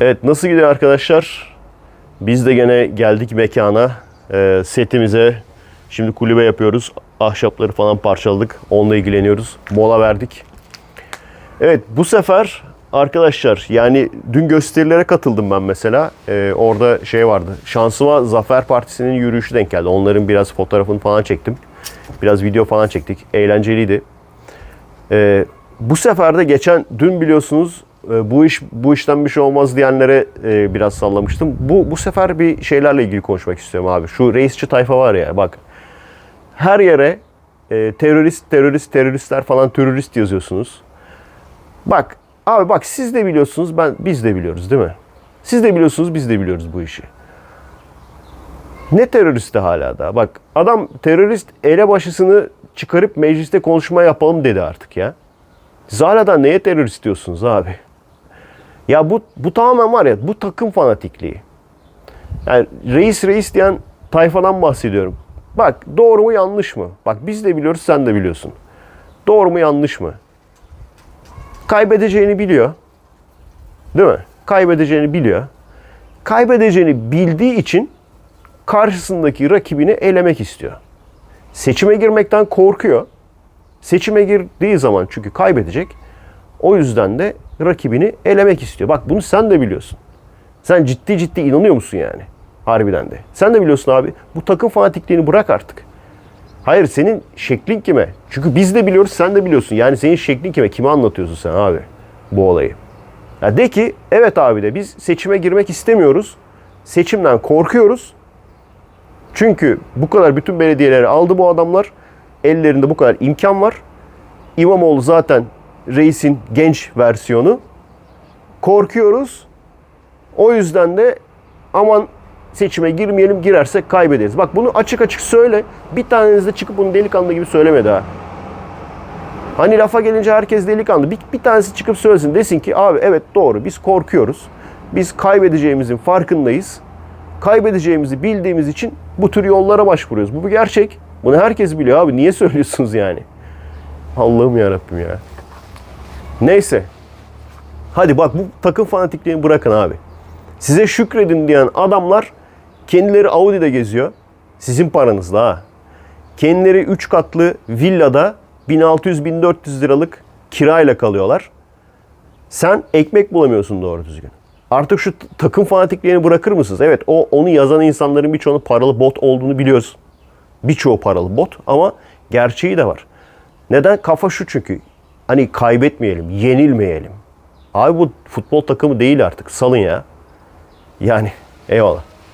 Evet nasıl gidiyor arkadaşlar? Biz de gene geldik mekana. Ee, setimize. Şimdi kulübe yapıyoruz. Ahşapları falan parçaladık. Onunla ilgileniyoruz. Mola verdik. Evet bu sefer arkadaşlar yani dün gösterilere katıldım ben mesela. Ee, orada şey vardı. Şansıma Zafer Partisi'nin yürüyüşü denk geldi. Onların biraz fotoğrafını falan çektim. Biraz video falan çektik. Eğlenceliydi. Ee, bu sefer de geçen dün biliyorsunuz bu iş bu işten bir şey olmaz diyenlere e, biraz sallamıştım. Bu bu sefer bir şeylerle ilgili konuşmak istiyorum abi. Şu reisçi tayfa var ya bak. Her yere e, terörist terörist teröristler falan terörist yazıyorsunuz. Bak abi bak siz de biliyorsunuz ben biz de biliyoruz değil mi? Siz de biliyorsunuz biz de biliyoruz bu işi. Ne teröristi hala da? Bak adam terörist elebaşısını çıkarıp mecliste konuşma yapalım dedi artık ya. Da neye terörist diyorsunuz abi? Ya bu, bu tamamen var ya bu takım fanatikliği. Yani reis reis diyen tayfadan bahsediyorum. Bak doğru mu yanlış mı? Bak biz de biliyoruz sen de biliyorsun. Doğru mu yanlış mı? Kaybedeceğini biliyor. Değil mi? Kaybedeceğini biliyor. Kaybedeceğini bildiği için karşısındaki rakibini elemek istiyor. Seçime girmekten korkuyor. Seçime girdiği zaman çünkü kaybedecek. O yüzden de rakibini elemek istiyor. Bak bunu sen de biliyorsun. Sen ciddi ciddi inanıyor musun yani? Harbiden de. Sen de biliyorsun abi. Bu takım fanatikliğini bırak artık. Hayır senin şeklin kime? Çünkü biz de biliyoruz sen de biliyorsun. Yani senin şeklin kime? Kime anlatıyorsun sen abi bu olayı? Ya de ki evet abi de biz seçime girmek istemiyoruz. Seçimden korkuyoruz. Çünkü bu kadar bütün belediyeleri aldı bu adamlar. Ellerinde bu kadar imkan var. İmamoğlu zaten reisin genç versiyonu. Korkuyoruz. O yüzden de aman seçime girmeyelim girersek kaybederiz. Bak bunu açık açık söyle. Bir taneniz de çıkıp bunu delikanlı gibi söylemedi ha. Hani lafa gelince herkes delikanlı. Bir, bir tanesi çıkıp söylesin. Desin ki abi evet doğru biz korkuyoruz. Biz kaybedeceğimizin farkındayız. Kaybedeceğimizi bildiğimiz için bu tür yollara başvuruyoruz. Bu bir gerçek. Bunu herkes biliyor abi. Niye söylüyorsunuz yani? Allah'ım yarabbim ya. Neyse. Hadi bak bu takım fanatikliğini bırakın abi. Size şükredin diyen adamlar kendileri Audi'de geziyor. Sizin paranızla ha. Kendileri 3 katlı villada 1600-1400 liralık kirayla kalıyorlar. Sen ekmek bulamıyorsun doğru düzgün. Artık şu takım fanatikliğini bırakır mısınız? Evet o onu yazan insanların birçoğunun paralı bot olduğunu biliyoruz. Birçoğu paralı bot ama gerçeği de var. Neden? Kafa şu çünkü. Hani kaybetmeyelim, yenilmeyelim. Abi bu futbol takımı değil artık. Salın ya. Yani eyvallah.